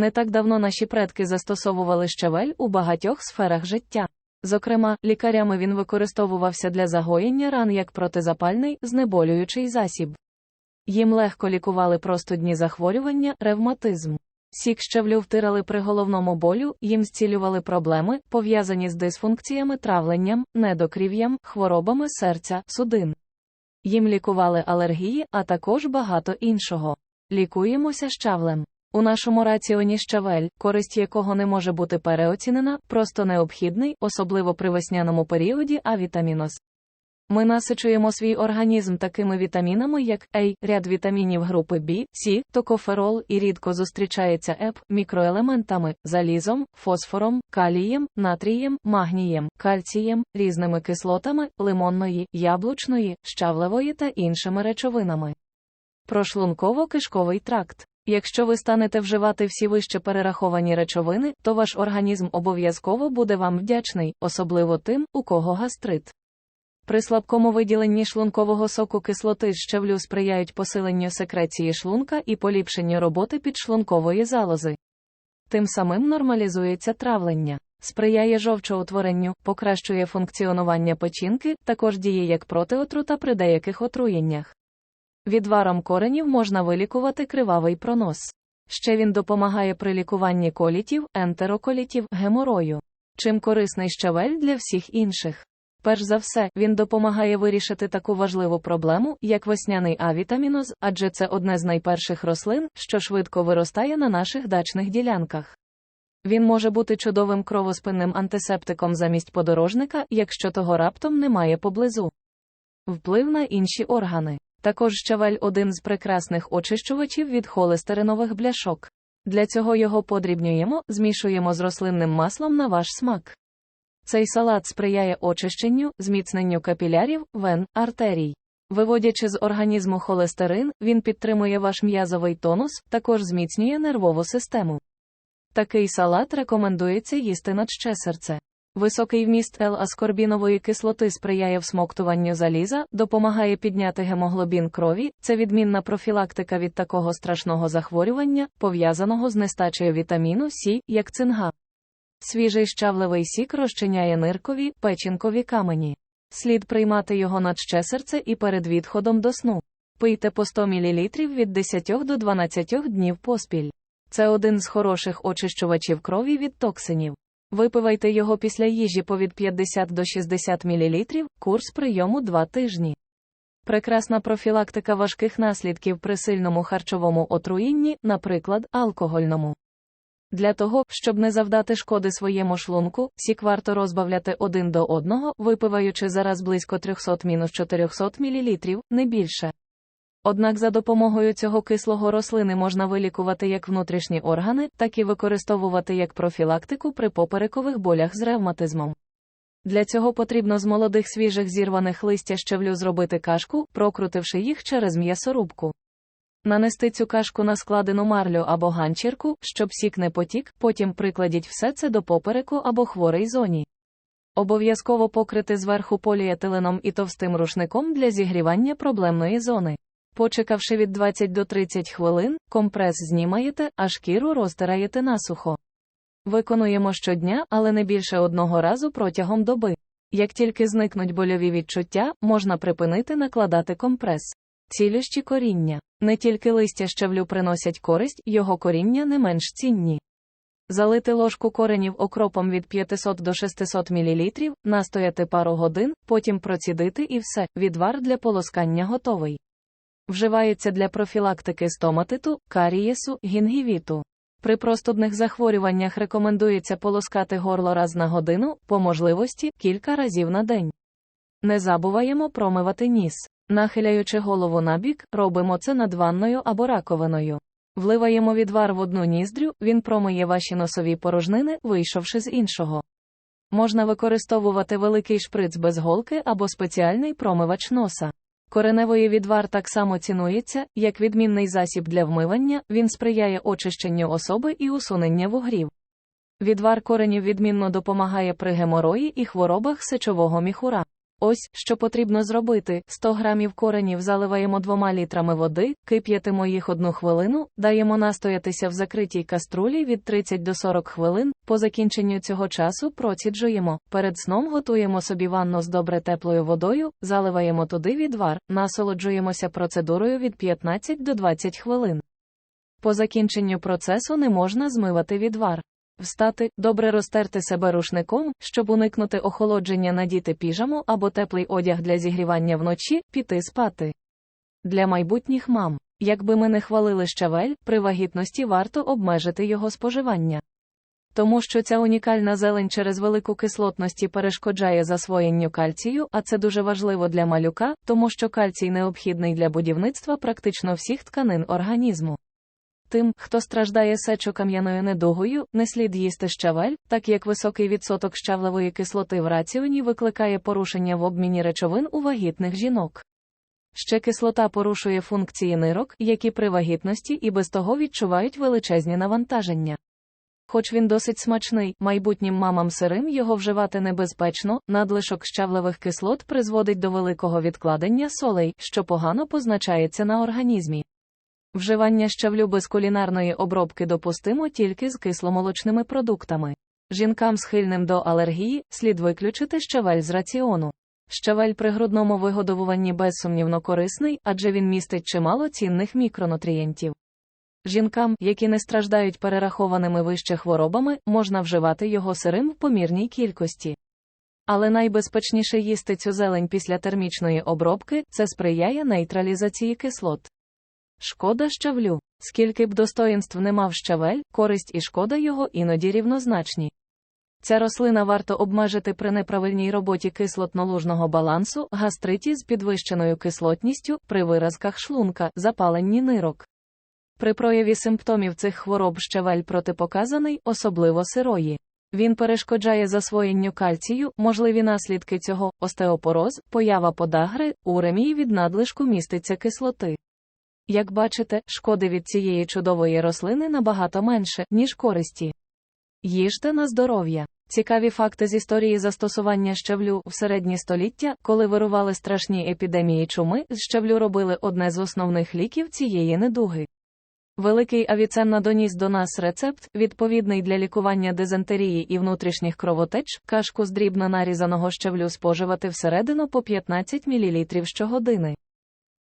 Не так давно наші предки застосовували щавель у багатьох сферах життя. Зокрема, лікарями він використовувався для загоєння ран як протизапальний, знеболюючий засіб. Їм легко лікували простудні захворювання, ревматизм. Сік щавлю втирали при головному болю, їм зцілювали проблеми, пов'язані з дисфункціями, травленням, недокрів'ям, хворобами серця, судин. Їм лікували алергії, а також багато іншого. Лікуємося щавлем. У нашому раціоні щавель, користь якого не може бути переоцінена, просто необхідний, особливо при весняному періоді, а вітаміноз. Ми насичуємо свій організм такими вітамінами, як А, ряд вітамінів групи Б, С, токоферол і рідко зустрічається ЕП, мікроелементами, залізом, фосфором, калієм, натрієм, магнієм, кальцієм, різними кислотами, лимонної, яблучної, щавлевої та іншими речовинами. Прошлунково-кишковий тракт. Якщо ви станете вживати всі вище перераховані речовини, то ваш організм обов'язково буде вам вдячний, особливо тим, у кого гастрит. При слабкому виділенні шлункового соку кислоти з щавлю сприяють посиленню секреції шлунка і поліпшенню роботи підшлункової залози. Тим самим нормалізується травлення, сприяє жовчоутворенню, покращує функціонування печінки, також діє як протиотрута при деяких отруєннях. Відваром коренів можна вилікувати кривавий пронос. Ще він допомагає при лікуванні колітів, ентероколітів, геморою. Чим корисний щавель для всіх інших. Перш за все, він допомагає вирішити таку важливу проблему, як весняний авітаміноз, адже це одне з найперших рослин, що швидко виростає на наших дачних ділянках. Він може бути чудовим кровоспинним антисептиком замість подорожника, якщо того раптом немає поблизу. Вплив на інші органи. Також щавель один з прекрасних очищувачів від холестеринових бляшок. Для цього його подрібнюємо, змішуємо з рослинним маслом на ваш смак. Цей салат сприяє очищенню, зміцненню капілярів, вен, артерій. Виводячи з організму холестерин, він підтримує ваш м'язовий тонус, також зміцнює нервову систему. Такий салат рекомендується їсти на серце. Високий вміст Л-аскорбінової кислоти сприяє всмоктуванню заліза, допомагає підняти гемоглобін крові, це відмінна профілактика від такого страшного захворювання, пов'язаного з нестачею вітаміну С, як цинга. Свіжий щавлевий сік розчиняє ниркові, печінкові камені. Слід приймати його на серце і перед відходом до сну. Пийте по 100 мл від 10 до 12 днів поспіль. Це один з хороших очищувачів крові від токсинів. Випивайте його після їжі по від 50 до 60 мл, курс прийому 2 тижні. Прекрасна профілактика важких наслідків при сильному харчовому отруєнні, наприклад, алкогольному. Для того, щоб не завдати шкоди своєму шлунку, сік варто розбавляти один до одного, випиваючи зараз близько 300-400 мл, не більше. Однак за допомогою цього кислого рослини можна вилікувати як внутрішні органи, так і використовувати як профілактику при поперекових болях з ревматизмом. Для цього потрібно з молодих свіжих зірваних листя щавлю зробити кашку, прокрутивши їх через м'ясорубку. Нанести цю кашку на складену марлю або ганчірку, щоб сік не потік, потім прикладіть все це до попереку або хворий зоні. Обов'язково покрити зверху поліетиленом і товстим рушником для зігрівання проблемної зони. Почекавши від 20 до 30 хвилин, компрес знімаєте, а шкіру розтираєте насухо. Виконуємо щодня, але не більше одного разу протягом доби. Як тільки зникнуть больові відчуття, можна припинити накладати компрес. Цілющі коріння. Не тільки листя щавлю приносять користь, його коріння не менш цінні. Залити ложку коренів окропом від 500 до 600 мл, настояти пару годин, потім процідити і все, відвар для полоскання готовий. Вживається для профілактики стоматиту, карієсу, гінгівіту. При простудних захворюваннях рекомендується полоскати горло раз на годину, по можливості кілька разів на день. Не забуваємо промивати ніс. Нахиляючи голову набік, робимо це над ванною або раковиною. Вливаємо відвар в одну ніздрю, він промиє ваші носові порожнини, вийшовши з іншого. Можна використовувати великий шприц без голки або спеціальний промивач носа. Кореневий відвар так само цінується, як відмінний засіб для вмивання, він сприяє очищенню особи і усунення вугрів. Відвар коренів відмінно допомагає при геморої і хворобах сечового міхура. Ось, що потрібно зробити: 100 грамів коренів заливаємо 2 літрами води, кип'ятимо їх одну хвилину, даємо настоятися в закритій каструлі від 30 до 40 хвилин. По закінченню цього часу проціджуємо. Перед сном готуємо собі ванну з добре теплою водою, заливаємо туди відвар, насолоджуємося процедурою від 15 до 20 хвилин. По закінченню процесу не можна змивати відвар. Встати, добре розтерти себе рушником, щоб уникнути охолодження, надіти піжаму або теплий одяг для зігрівання вночі, піти спати. Для майбутніх мам, якби ми не хвалили щавель, при вагітності варто обмежити його споживання. Тому що ця унікальна зелень через велику кислотності перешкоджає засвоєнню кальцію, а це дуже важливо для малюка, тому що кальцій необхідний для будівництва практично всіх тканин організму. Тим, хто страждає сечокам'яною недугою, не слід їсти щавель, так як високий відсоток щавлевої кислоти в раціоні викликає порушення в обміні речовин у вагітних жінок. Ще кислота порушує функції нирок, які при вагітності і без того відчувають величезні навантаження. Хоч він досить смачний, майбутнім мамам сирим його вживати небезпечно, надлишок щавлевих кислот призводить до великого відкладення солей, що погано позначається на організмі. Вживання щавлю без кулінарної обробки допустимо тільки з кисломолочними продуктами. Жінкам схильним до алергії слід виключити щавель з раціону. Щавель при грудному вигодовуванні безсумнівно корисний, адже він містить чимало цінних мікронутрієнтів. Жінкам, які не страждають перерахованими вище хворобами, можна вживати його сирим в помірній кількості. Але найбезпечніше їсти цю зелень після термічної обробки це сприяє нейтралізації кислот. Шкода щавлю. Скільки б достоїнств не мав щавель, користь і шкода його іноді рівнозначні. Ця рослина варто обмежити при неправильній роботі кислотно-лужного балансу, гастриті з підвищеною кислотністю, при виразках шлунка, запаленні нирок. При прояві симптомів цих хвороб щавель протипоказаний, особливо сирої. Він перешкоджає засвоєнню кальцію, можливі наслідки цього остеопороз, поява подагри, у ремії від надлишку міститься кислоти. Як бачите, шкоди від цієї чудової рослини набагато менше, ніж користі. Їжте на здоров'я. Цікаві факти з історії застосування щавлю в середні століття, коли вирували страшні епідемії чуми, з щавлю робили одне з основних ліків цієї недуги. Великий Авіценна доніс до нас рецепт, відповідний для лікування дизентерії і внутрішніх кровотеч, кашку з дрібно нарізаного щавлю споживати всередину по 15 мл щогодини.